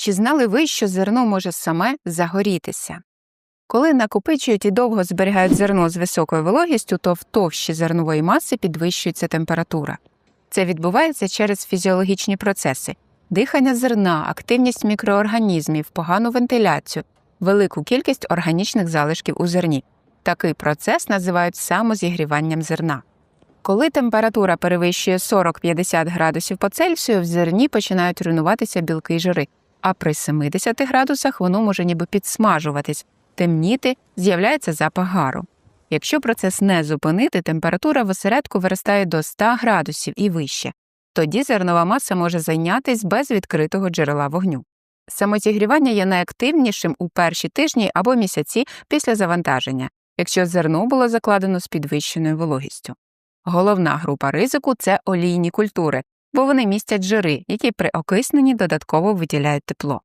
Чи знали ви, що зерно може саме загорітися? Коли накопичують і довго зберігають зерно з високою вологістю, то в товщі зернової маси підвищується температура. Це відбувається через фізіологічні процеси дихання зерна, активність мікроорганізмів, погану вентиляцію, велику кількість органічних залишків у зерні. Такий процес називають самозігріванням зерна. Коли температура перевищує 40-50 градусів по Цельсію, в зерні починають руйнуватися білки й жири, а при 70 градусах воно може ніби підсмажуватись, темніти, з'являється запах гару. Якщо процес не зупинити, температура в осередку виростає до 100 градусів і вище. Тоді зернова маса може зайнятись без відкритого джерела вогню. Самозігрівання є найактивнішим у перші тижні або місяці після завантаження, якщо зерно було закладено з підвищеною вологістю. Головна група ризику це олійні культури, бо вони містять жири, які при окисненні додатково виділяють тепло.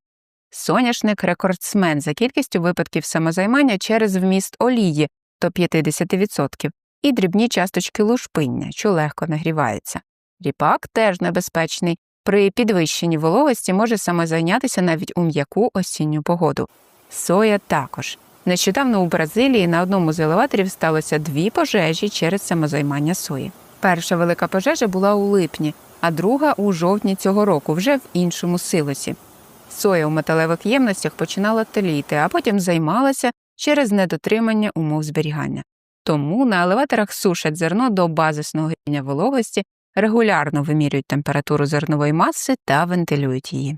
Соняшник рекордсмен за кількістю випадків самозаймання через вміст олії до 50% і дрібні часточки лушпиння, що легко нагріваються. Ріпак теж небезпечний. При підвищенні вологості може самозайнятися навіть у м'яку осінню погоду. Соя також. Нещодавно у Бразилії на одному з елеваторів сталося дві пожежі через самозаймання сої. Перша велика пожежа була у липні, а друга у жовтні цього року, вже в іншому силосі. Соя у металевих ємностях починала теліти, а потім займалася через недотримання умов зберігання. Тому на елеваторах сушать зерно до базисного рівня вологості, регулярно вимірюють температуру зернової маси та вентилюють її.